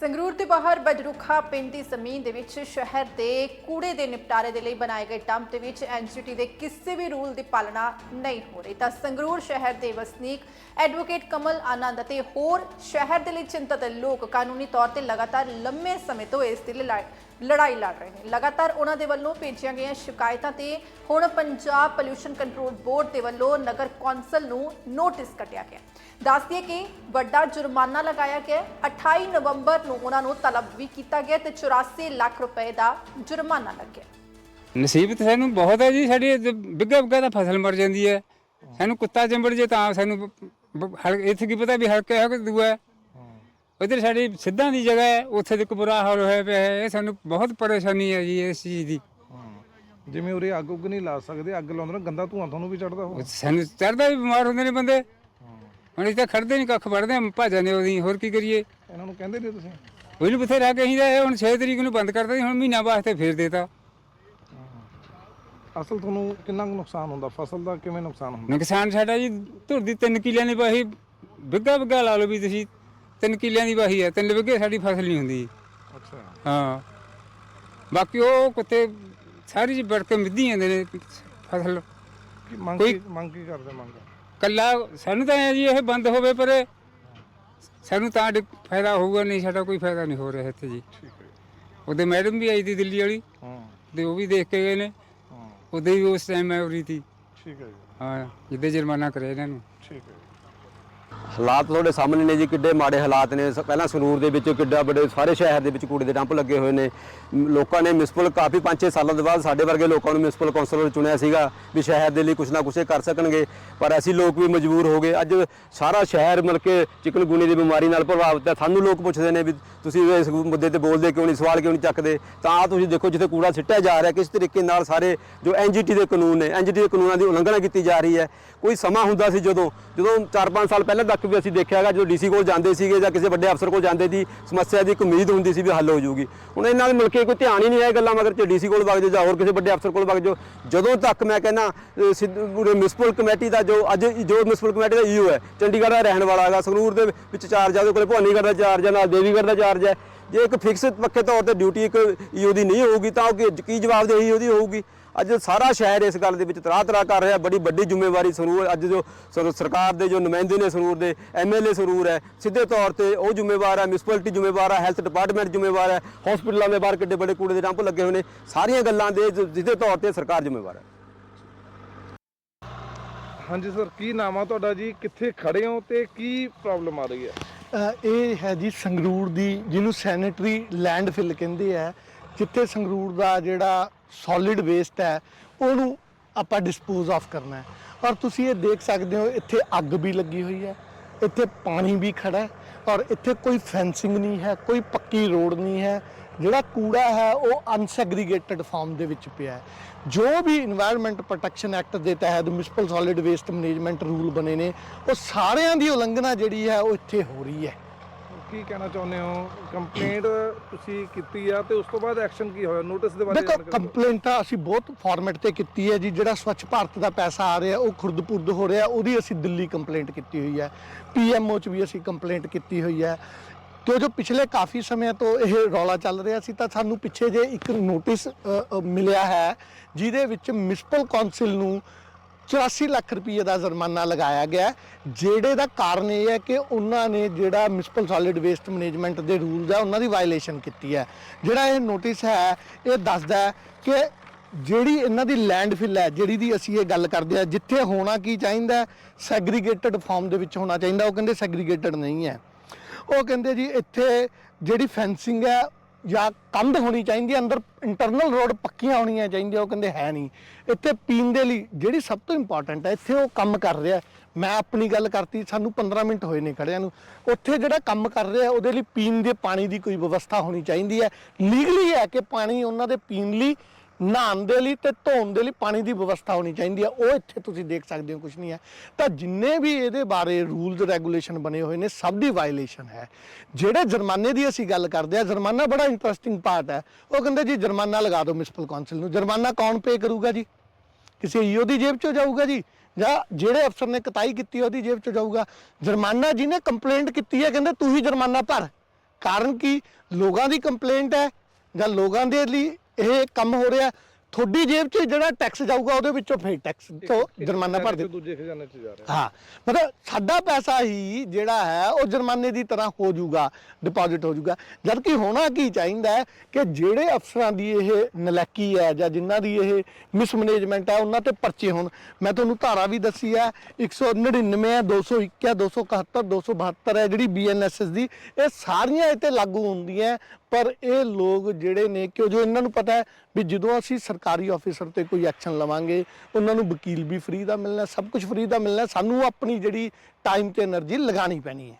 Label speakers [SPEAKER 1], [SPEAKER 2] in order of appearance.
[SPEAKER 1] ਸੰਗਰੂਰ ਦੇ ਬਾਹਰ ਬਜਰੁਖਾ ਪਿੰਡ ਦੀ ਜ਼ਮੀਨ ਦੇ ਵਿੱਚ ਸ਼ਹਿਰ ਦੇ ਕੂੜੇ ਦੇ ਨਿਪਟਾਰੇ ਦੇ ਲਈ ਬਣਾਏ ਗਏ ਡੰਪ ਦੇ ਵਿੱਚ ਐਨਜੀਟੀ ਦੇ ਕਿਸੇ ਵੀ ਰੂਲ ਦੀ ਪਾਲਣਾ ਨਹੀਂ ਹੋ ਰਹੀ। ਤਾਂ ਸੰਗਰੂਰ ਸ਼ਹਿਰ ਦੇ ਵਸਨੀਕ ਐਡਵੋਕੇਟ ਕਮਲ ਆਨੰਦ ਅਤੇ ਹੋਰ ਸ਼ਹਿਰ ਦੇ ਲਈ ਚਿੰਤਤ ਲੋਕ ਕਾਨੂੰਨੀ ਤੌਰ ਤੇ ਲਗਾਤਾਰ ਲੰਮੇ ਸਮੇਂ ਤੋਂ ਇਸ ਦੀ ਲੜਾਈ ਲੜਾਈ ਲੜ ਰਹੇ ਨੇ। ਲਗਾਤਾਰ ਉਹਨਾਂ ਦੇ ਵੱਲੋਂ ਭੇਜੀਆਂ ਗਈਆਂ ਸ਼ਿਕਾਇਤਾਂ ਤੇ ਹੁਣ ਪੰਜਾਬ ਪੋਲਿਊਸ਼ਨ ਕੰਟਰੋਲ ਬੋਰਡ ਦੇ ਵੱਲੋਂ ਨਗਰ ਕੌਂਸਲ ਨੂੰ ਨੋਟਿਸ ਕੱਟਿਆ ਗਿਆ। ਦੱਸ ਦਈਏ ਕਿ ਵੱਡਾ ਜੁਰਮਾਨਾ ਲਗਾਇਆ ਗਿਆ ਹੈ। 28 ਨਵੰਬਰ ਨੂੰ ਉਹਨਾਂ ਨੂੰ ਤਲਬ ਵੀ ਕੀਤਾ ਗਿਆ ਤੇ 84 ਲੱਖ ਰੁਪਏ ਦਾ ਜੁਰਮਾਨਾ ਲੱਗਿਆ।
[SPEAKER 2] ਨਸੀਬ ਤਾਂ ਸਾਨੂੰ ਬਹੁਤ ਹੈ ਜੀ, ਸਾਡੀ ਬਿੱਗਾ ਬਿੱਗਾ ਦਾ ਫਸਲ ਮਰ ਜਾਂਦੀ ਹੈ। ਸਾਨੂੰ ਕੁੱਤਾ ਚੰਬੜ ਜੇ ਤਾਂ ਸਾਨੂੰ ਹਲ- ਇੱਥੇ ਕੀ ਪਤਾ ਵੀ ਹਲਕੇ ਹੈ ਕਿ ਦੂਆ ਉਧਰ ਸਾਡੀ ਸਿੱਧਾਂ ਦੀ ਜਗ੍ਹਾ ਹੈ ਉੱਥੇ ਤੇ ਬੁਰਾ ਹਾਲ ਹੋਇਆ ਪਿਆ ਹੈ। ਇਹ ਸਾਨੂੰ ਬਹੁਤ ਪਰੇਸ਼ਾਨੀ ਹੈ ਜੀ ਇਸ ਚੀਜ਼ ਦੀ।
[SPEAKER 3] ਜਿਵੇਂ ਉਰੇ ਅੱਗ ਉੱਗ ਨਹੀਂ ਲਾ ਸਕਦੇ ਅੱਗ ਲਾਉਂਦੇ ਨੇ ਗੰਦਾ ਧੂਆਂ ਤੁਹਾਨੂੰ ਵੀ ਚੜਦਾ ਹੋ
[SPEAKER 2] ਸਾਨੂੰ ਚੜਦਾ ਵੀ ਬਿਮਾਰ ਹੁੰਦੇ ਨੇ ਬੰਦੇ। ਹੁਣ ਇੱਥੇ ਖੜਦੇ ਨਹੀਂ ਕੱਖ ਵੜਦੇ ਭੱਜ ਜਾਂਦੇ ਉਹਦੀ ਹੋਰ ਕੀ ਕਰੀਏ?
[SPEAKER 3] ਇਹਨਾਂ ਨੂੰ ਕਹਿੰਦੇ ਨਹੀਂ ਤੁਸੀਂ?
[SPEAKER 2] ਉਹਨੂੰ ਬਥੇਰਾ ਕਹੀਦਾ ਇਹ ਹੁਣ 6 ਤਰੀਕ ਨੂੰ ਬੰਦ ਕਰਦਾ ਸੀ ਹੁਣ ਮਹੀਨਾ ਵਾਸਤੇ ਫੇਰ ਦੇਤਾ
[SPEAKER 3] ਅਸਲ ਤੁਹਾਨੂੰ ਕਿੰਨਾ ਕੁ ਨੁਕਸਾਨ ਹੁੰਦਾ? ਫਸਲ ਦਾ ਕਿਵੇਂ ਨੁਕਸਾਨ ਹੁੰਦਾ?
[SPEAKER 2] ਨੁਕਸਾਨ ਸਾਡਾ ਜੀ ਧੁਰ ਦੀ 3 ਕਿੱਲਿਆਂ ਦੀ ਵਾਹੀ ਬਿੱਗਾ ਬਿੱਗਾ ਲਾ ਲਓ ਵੀ ਤੁਸੀਂ 3 ਕਿੱਲਿਆਂ ਦੀ ਵਾਹੀ ਹੈ 3 ਬਿੱਗੇ ਸਾਡੀ ਫਸਲ ਨਹੀਂ ਹੁੰਦੀ।
[SPEAKER 3] ਅੱਛਾ।
[SPEAKER 2] ਹਾਂ। ਬਾਕੀ ਉਹ ਕੁੱਤੇ ਸਾਰੀ ਜੀ ਵੜ ਕੇ ਮਿੱਧੀ ਜਾਂਦੇ ਨੇ ਫਸਲ।
[SPEAKER 3] ਕੀ ਮੰਗ
[SPEAKER 2] ਕੋਈ-
[SPEAKER 3] ਕੀ ਮੰਗ ਕੀ ਕਰਦੇ ਮੰਗ?
[SPEAKER 2] ਕੱਲਾ ਸਾਨੂੰ ਤਾਂ ਐ ਜੀ ਇਹ ਬੰਦ ਹੋਵੇ ਪਰ। ਸਾਨੂੰ ਤਾਂ ਡ- ਫਾਇਦਾ ਹੋਊਗਾ ਨਹੀਂ ਸਾਡਾ ਕੋਈ ਫਾਇਦਾ ਨਹੀਂ ਹੋ ਰਿਹਾ ਇੱਥੇ ਜੀ।
[SPEAKER 3] ਠੀਕ ਹੈ
[SPEAKER 2] ਉਹਦੇ ਮੈਡਮ ਵੀ ਆਈ ਸੀ ਦਿੱਲੀ ਵਾਲੀ।
[SPEAKER 3] ਹਾਂ।
[SPEAKER 2] ਤੇ ਉਹ ਵੀ ਦੇਖ ਕੇ ਗਏ ਨੇ।
[SPEAKER 3] ਹਾਂ।
[SPEAKER 2] ਉਹਦੇ ਵੀ ਉਸ ਟਾਈਮ ਮੈਂ ਉਰੀ ਸੀ
[SPEAKER 3] ਠੀਕ ਹੈ ਜੀ।
[SPEAKER 2] ਹਾਂ ਜਿੱਦੇ ਜੁਰਮਾਨਾ ਕਰਿਆ ਇਹਨਾਂ ਨੂੰ।
[SPEAKER 3] ਠੀਕ ਹੈ
[SPEAKER 4] ਹਾਲਾਤ ਤੁਹਾਡੇ ਸਾਹਮਣੇ ਨੇ ਜੀ, ਕਿੱਡੇ ਮਾੜੇ ਹਾਲਾਤ ਨੇ। ਸ- ਪਹਿਲਾਂ ਸੰਗਰੂਰ ਦੇ ਵਿੱਚ ਕਿੱਡਾ ਵੱਡੇ ਸਾਰੇ ਸ਼ਹਿਰ ਦੇ ਵਿੱਚ ਕੂੜੇ ਦੇ ਡੰਪ ਲੱਗੇ ਹੋਏ ਨੇ। ਲੋਕਾਂ ਨੇ ਮਿਊਨਿਸਪਲ ਕਾਫੀ 5-6 ਸਾਲਾਂ ਦੇ ਬਾਅਦ ਸਾਡੇ ਵਰਗੇ ਲੋਕਾਂ ਨੂੰ ਮਿਊਨਿਸਪਲ ਕੌਂਸਲਰ ਚੁਣਿਆ ਸੀਗਾ ਵੀ ਸ਼ਹਿਰ ਦੇ ਲਈ ਕੁਝ ਨਾ ਕੁਝ ਕਰ ਸਕਣਗੇ। ਪਰ ਅਸੀਂ ਲੋਕ ਵੀ ਮਜਬੂਰ ਹੋ ਗਏ। ਅੱਜ ਸਾਰਾ ਸ਼ਹਿਰ ਮਿਲ ਕੇ ਚਿਕਨਗੁਨੀ ਦੀ ਬਿਮਾਰੀ ਨਾਲ ਪ੍ਰਭਾਵਿਤ ਹੈ। ਸਾਨੂੰ ਲੋਕ ਪੁੱਛਦੇ ਨੇ ਵੀ ਤੁਸੀਂ ਇਸ ਮੁੱਦੇ ਤੇ ਬੋਲਦੇ ਕਿਉਂ ਨਹੀਂ, ਸਵਾਲ ਕਿਉਂ ਨਹੀਂ ਚੱਕਦੇ? ਤਾਂ ਤੁਸੀਂ ਦੇਖੋ ਜਿੱਥੇ ਕੂੜਾ ਸਿੱਟਿਆ ਜਾ ਰਿਹਾ, ਕਿਸ ਤਰੀਕੇ ਨਾਲ ਸਾਰੇ ਜੋ ਐਨਜੀਟੀ ਦੇ ਕਾਨੂੰਨ ਨੇ ਐਨਜੀਟੀ ਦੇ ਕਾਨੂੰਨਾਂ ਦੀ ਉਲੰਘਣਾ ਕੀਤੀ ਜਾ ਰਹੀ ਹੈ। ਕੋਈ ਸਮਾਂ ਹੁੰਦਾ ਸੀ ਜਦੋਂ ਜਦੋਂ 4-5 ਸਾਲ ਪਹਿਲਾਂ ਤੱਕ ਵੀ ਅਸੀਂ ਦੇਖਿਆਗਾ ਜਦੋਂ ਡੀਸੀ ਕੋਲ ਜਾਂਦੇ ਸੀਗੇ ਜਾਂ ਕਿਸੇ ਵੱਡੇ ਅਫਸਰ ਕੋਲ ਜਾਂਦੇ ਸੀ ਸਮੱਸਿਆ ਦੀ ਇੱਕ ਉਮੀਦ ਹੁੰਦੀ ਸੀ ਵੀ ਹੱਲ ਹੋ ਜਾਊਗੀ। ਹੁਣ ਇਹਨਾਂ ਨਾਲ ਮਿਲ ਕੇ ਕੋਈ ਧਿਆਨ ਹੀ ਨਹੀਂ ਆਇਆ ਗੱਲਾਂ, ਮਗਰ ਚ ਡੀਸੀ ਕੋਲ ਵਗ ਜਾਓ ਜਾਂ ਹੋਰ ਕਿਸੇ ਵੱਡੇ ਅਫਸਰ ਕੋਲ ਵਗ ਜਾਓ, ਜਦੋਂ ਤੱਕ ਮੈਂ ਕਹਿੰਦਾ ਪੂਰੇ ਮਿਊਨਿਸਪਲ ਕਮੇਟੀ ਦਾ ਜੋ ਅੱਜ ਜੋ ਮਿਊਨਿਸਪਲ ਕਮੇਟੀ ਦਾ ਈਓ ਹੈ, ਚੰਡੀਗੜ੍ਹ ਦਾ ਰਹਿਣ ਵਾਲਾ ਹੈਗਾ, ਸੰਗਰੂਰ ਦੇ ਵਿੱਚ ਚਾਰ ਆ ਉਹਦੇ ਕੋਲੇ ਭਵਾਨੀਗੜ੍ਹ ਦਾ ਚਾਰ ਜਾਂ ਨਾਲ ਦੇਵੀਗੜ੍ਹ ਦਾ ਚਾਰ ਚਾਰਜ ਹੈ। ਜੇ ਇੱਕ ਫਿਕਸ ਪੱਕੇ ਤੌਰ ਤੇ ਡਿਊਟੀ ਇੱਕ ਈਓ ਦੀ ਨਹੀਂ ਹੋਊਗੀ ਤਾਂ ਉਹ ਕੀ- ਕੀ ਜਵਾਬਦੇਹੀ ਉਹਦੀ ਹੋਊਗੀ? ਅੱਜ ਸਾਰਾ ਸ਼ਹਿਰ ਇਸ ਗੱਲ ਦੇ ਵਿੱਚ ਤਰਾ ਤਰਾ ਕਰ ਰਿਹਾ। ਬੜੀ ਵੱਡੀ ਜ਼ਿੰਮੇਵਾਰੀ ਸੰਗਰੂਰ ਅੱਜ ਜੋ ਸਰ- ਸਰਕਾਰ ਦੇ ਜੋ ਨੁਮਾਇੰਦੇ ਨੇ ਸੰਗਰੂਰ ਦੇ ਐਮਐਲਏ ਸੰਗਰੂਰ ਹੈ। ਸਿੱਧੇ ਤੌਰ ਤੇ ਉਹ ਜ਼ਿੰਮੇਵਾਰ ਹੈ ਮਿਊਨਿਸਪੈਲਿਟੀ ਜ਼ਿੰਮੇਵਾਰ ਹੈ ਹੈਲਥ ਡਿਪਾਰਟਮੈਂਟ ਜ਼ਿੰਮੇਵਾਰ ਹੈ ਹਸਪੀਟਲਾਂ ਦੇ ਬਾਹਰ ਕਿੱਡੇ ਵੱਡੇ ਕੂੜੇ ਦੇ ਡੰਪ ਲੱਗੇ ਹੋਏ ਨੇ। ਸਾਰੀਆਂ ਗੱਲਾਂ ਦੇ ਜ- ਸਿੱਧੇ ਤੌਰ ਤੇ ਸਰਕਾਰ ਜ਼ਿੰਮੇਵਾਰ ਹੈ।
[SPEAKER 3] ਹਾਂਜੀ ਸਰ ਕੀ ਨਾਮ ਆ ਤੁਹਾਡਾ ਜੀ? ਕਿੱਥੇ ਖੜੇ ਹੋ ਤੇ ਕੀ ਪ੍ਰੋਬਲਮ ਆ ਰਹੀ ਹੈ?
[SPEAKER 5] ਅ, ਇਹ ਹੈ ਜੀ ਸੰਗਰੂਰ ਦੀ, ਜਿਹਨੂੰ ਸੈਨੇਟਰੀ ਲੈਂਡਫਿਲ ਕਹਿੰਦੇ ਆ। ਜਿੱਥੇ ਸੰਗਰੂਰ ਦਾ ਜਿਹੜਾ ਸੋਲਿਡ ਵੇਸਟ ਹੈ, ਉਹਨੂੰ ਆਪਾਂ ਡਿਸਪੋਜ਼ ਆਫ ਕਰਨਾ ਹੈ। ਔਰ ਤੁਸੀਂ ਇਹ ਦੇਖ ਸਕਦੇ ਹੋ, ਇੱਥੇ ਅੱਗ ਵੀ ਲੱਗੀ ਹੋਈ ਹੈ। ਇੱਥੇ ਪਾਣੀ ਵੀ ਖੜਾ ਹੈ। ਔਰ ਇੱਥੇ ਕੋਈ ਫੈਂਸਿੰਗ ਨਹੀਂ ਹੈ, ਕੋਈ ਪੱਕੀ ਰੋਡ ਨਹੀਂ ਹੈ। ਜਿਹੜਾ ਕੂੜਾ ਹੈ, ਉਹ ਅਨਸੈਗਰੀਗੇਟਡ ਫਾਰਮ ਦੇ ਵਿੱਚ ਪਿਆ ਹੈ। ਜੋ ਵੀ এনवायरमेंट ਪ੍ਰੋਟੈਕਸ਼ਨ ਐਕਟ ਦੇ ਤਹਿਤ municipal solid waste management rule ਬਣੇ ਨੇ, ਉਹ ਸਾਰਿਆਂ ਦੀ ਉਲੰਘਣਾ ਜਿਹੜੀ ਹੈ, ਉਹ ਇੱਥੇ ਹੋ ਰਹੀ ਹੈ।
[SPEAKER 3] ਕੀ ਕਹਿਣਾ ਚਾਹੁੰਦੇ ਹੋ? ਕੰਪਲੇਂਟ ਤੁਸੀਂ ਕੀਤੀ ਆ ਤੇ ਉਸ ਤੋਂ ਬਾਅਦ ਐਕਸ਼ਨ ਕੀ ਹੋਇਆ? ਨੋਟਿਸ ਦੇ ਬਾਰੇ
[SPEAKER 5] ਦੇਖੋ। ਕੰਪਲੇਂਟ ਤਾਂ ਅਸੀਂ ਬਹੁਤ ਫਾਰਮੈਟ ਤੇ ਕੀਤੀ ਹੈ ਜੀ। ਜਿਹੜਾ ਸਵੱਛ ਭਾਰਤ ਦਾ ਪੈਸਾ ਆ ਰਿਹਾ ਉਹ ਖੁਰਦਪੁਰਦ ਹੋ ਰਿਹਾ ਉਹਦੀ ਅਸੀਂ ਦਿੱਲੀ ਕੰਪਲੇਂਟ ਕੀਤੀ ਹੋਈ ਹੈ। ਪੀਐਮਓ ਚ ਵੀ ਅਸੀਂ ਕੰਪਲੇਂਟ ਕੀਤੀ ਹੋਈ ਹੈ। ਕਿਉਂ ਜੋ ਪਿਛਲੇ ਕਾਫੀ ਸਮੇਂ ਤੋਂ ਇਹ ਰੌਲਾ ਚੱਲ ਰਿਹਾ ਸੀ ਤਾਂ ਸਾਨੂੰ ਪਿੱਛੇ ਜੇ ਇੱਕ ਨੋਟਿਸ ਮਿਲਿਆ ਹੈ ਜਿਹਦੇ ਵਿੱਚ ਮਿਊਨਿਸਪਲ ਕੌਂਸਲ ਨੂੰ 84 ਲੱਖ ਰੁਪਏ ਦਾ ਜੁਰਮਾਨਾ ਲਗਾਇਆ ਗਿਆ ਜਿਹੜੇ ਦਾ ਕਾਰਨ ਇਹ ਹੈ ਕਿ ਉਹਨਾਂ ਨੇ ਜਿਹੜਾ ਮਿਊਨਿਸਪਲ ਸੋਲਿਡ ਵੇਸਟ ਮੈਨੇਜਮੈਂਟ ਦੇ ਰੂਲਸ ਹੈ, ਉਹਨਾਂ ਦੀ ਵਾਇਲੇਸ਼ਨ ਕੀਤੀ ਹੈ। ਜਿਹੜਾ ਇਹ ਨੋਟਿਸ ਹੈ, ਇਹ ਦੱਸਦਾ ਹੈ ਕਿ ਜਿਹੜੀ ਇਹਨਾਂ ਦੀ ਲੈਂਡਫਿਲ ਹੈ, ਜਿਹੜੀ ਦੀ ਅਸੀਂ ਇਹ ਗੱਲ ਕਰਦੇ ਆ ਜਿੱਥੇ ਹੋਣਾ ਕੀ ਚਾਹੀਦਾ ਸੈਗਰੀਗੇਟਡ ਫਾਰਮ ਦੇ ਵਿੱਚ ਹੋਣਾ ਚਾਹੀਦਾ, ਉਹ ਕਹਿੰਦੇ ਸੈਗਰੀਗੇਟਡ ਨਹੀਂ ਹੈ। ਉਹ ਕਹਿੰਦੇ ਜੀ ਇੱਥੇ ਜਿਹੜੀ ਫੈਂਸਿੰਗ ਹੈ ਜਾਂ ਕੰਧ ਹੋਣੀ ਚਾਹੀਦੀ ਹੈ, ਅੰਦਰ ਇੰਟਰਨਲ ਰੋਡ ਪੱਕੀਆਂ ਹੋਣੀਆਂ ਚਾਹੀਦੀਆਂ, ਉਹ ਕਹਿੰਦੇ ਹੈ ਨਹੀਂ। ਇੱਥੇ ਪੀਣ ਦੇ ਲਈ ਜਿਹੜੀ ਸਭ ਤੋਂ ਇੰਪੋਰਟੈਂਟ ਹੈ, ਇੱਥੇ ਉਹ ਕੰਮ ਕਰ ਰਿਹਾ ਮੈਂ ਆਪਣੀ ਗੱਲ ਕਰਤੀ, ਸਾਨੂੰ 15 ਮਿੰਟ ਹੋਏ ਨੇ ਖੜਿਆਂ ਨੂੰ। ਉੱਥੇ ਜਿਹੜਾ ਕੰਮ ਕਰ ਰਿਹਾ ਉਹਦੇ ਲਈ ਪੀਣ ਦੇ ਪਾਣੀ ਦੀ ਕੋਈ ਵਿਵਸਥਾ ਹੋਣੀ ਚਾਹੀਦੀ ਹੈ। ਲੀਗਲੀ ਹੈ ਕਿ ਪਾਣੀ ਉਹਨਾਂ ਦੇ ਪੀਣ ਲਈ ਨਹਾਉਣ ਦੇ ਲਈ ਤੇ ਧੋਣ ਦੇ ਲਈ ਪਾਣੀ ਦੀ ਵਿਵਸਥਾ ਹੋਣੀ ਚਾਹੀਦੀ ਹੈ। ਉਹ ਇੱਥੇ ਤੁਸੀਂ ਦੇਖ ਸਕਦੇ ਹੋ ਕੁਝ ਨਹੀਂ ਹੈ। ਤਾਂ ਜਿੰਨੇ ਵੀ ਇਹਦੇ ਬਾਰੇ ਰੂਲਸ ਰੈਗੂਲੇਸ਼ਨ ਬਣੇ ਹੋਏ ਨੇ, ਸਭ ਦੀ ਵਾਇਲੇਸ਼ਨ ਹੈ। ਜਿਹੜੇ ਜੁਰਮਾਨੇ ਦੀ ਅਸੀਂ ਗੱਲ ਕਰਦੇ ਆ ਜੁਰਮਾਨਾ ਬੜਾ ਇੰਟਰਸਟਿੰਗ ਪਾਰਟ ਹੈ। ਉਹ ਕਹਿੰਦੇ ਜੀ, ਜੁਰਮਾਨਾ ਲਗਾ ਦਿਓ ਮਿਊਨਿਸਪਲ ਕੌਂਸਲ ਨੂੰ। ਜੁਰਮਾਨਾ ਕੌਣ ਪੇ ਕਰੂਗਾ ਜੀ? ਕਿਸੇ ਈਓ ਦੀ ਜੇਬ ਚੋਂ ਜਾਊਗਾ ਜੀ? ਜਾਂ ਜਿਹੜੇ ਅਫਸਰ ਨੇ ਕਤਾਈ ਕੀਤੀ ਉਹਦੀ ਜੇਬ ਚੋਂ ਜਾਊਗਾ? ਜੁਰਮਾਨਾ ਜਿਹਨੇ ਕੰਪਲੇਂਟ ਕੀਤੀ ਹੈ, ਕਹਿੰਦੇ ਤੂੰ ਹੀ ਜੁਰਮਾਨਾ ਭਰ। ਕਾਰਨ ਕਿ? ਲੋਕਾਂ ਦੀ ਕੰਪਲੇਂਟ ਹੈ ਜਾਂ ਲੋਕਾਂ ਦੇ ਲਈ ਇਹ ਕੰਮ ਹੋ ਰਿਹਾ ਤੁਹਾਡੀ ਜੇਬ 'ਚ ਜਿਹੜਾ ਟੈਕਸ ਜਾਊਗਾ ਉਹਦੇ ਵਿੱਚੋਂ ਫਿਰ ਟੈਕਸ ਤੋਂ ਜੁਰਮਾਨਾ ਭਰ ਦੇ
[SPEAKER 3] ਦੂਜੇ ਖਜ਼ਾਨੇ 'ਚ ਜਾ ਰਿਹਾ।
[SPEAKER 5] ਹਾਂ ਮਤਲਬ ਸਾਡਾ ਪੈਸਾ ਹੀ ਜਿਹੜਾ ਹੈ ਉਹ ਜੁਰਮਾਨੇ ਦੀ ਤਰ੍ਹਾਂ ਹੋ ਜਾਊਗਾ ਡਿਪੋਜ਼ਿਟ ਹੋ ਜਾਊਗਾ। ਜਦ ਕਿ ਹੋਣਾ ਕੀ ਚਾਹੀਦਾ ਹੈ ਕਿ ਜਿਹੜੇ ਅਫਸਰਾਂ ਦੀ ਇਹ ਨਲਾਇਕੀ ਹੈ ਜਾਂ ਜਿਨ੍ਹਾਂ ਦੀ ਇਹ ਮਿਸਮੈਨੇਜਮੈਂਟ ਹੈ ਉਹਨਾਂ ਤੇ ਪਰਚੇ ਹੋਣ। ਮੈਂ ਤੁਹਾਨੂੰ ਧਾਰਾ ਵੀ ਦੱਸੀ ਹੈ 199 ਹੈ 201 ਹੈ 271 272 ਹੈ ਜਿਹੜੀ ਬੀਐਨਐਸਐਸ ਦੀ ਇਹ ਸਾਰੀਆਂ ਇਹ ਤੇ ਲਾਗੂ ਹੁੰਦੀਆਂ ਪਰ ਇਹ ਲੋਕ ਜਿਹੜੇ ਨੇ ਕਿ ਜੋ ਇਹਨਾਂ ਨੂੰ ਪਤਾ ਹੈ ਵੀ ਜਦੋਂ ਅਸੀਂ ਸਰਕਾਰੀ ਆਫੀਸਰ ਤੇ ਕੋਈ ਐਕਸ਼ਨ ਲਵਾਂਗੇ, ਉਹਨਾਂ ਨੂੰ ਵਕੀਲ ਵੀ ਫ੍ਰੀ ਦਾ ਮਿਲਣਾ, ਸਭ ਕੁਝ ਫ੍ਰੀ ਦਾ ਮਿਲਣਾ, ਸਾਨੂੰ ਆਪਣੀ ਜਿਹੜੀ ਟਾਈਮ ਤੇ એનર્ਜੀ ਲਗਾਣੀ ਪੈਣੀ ਹੈ।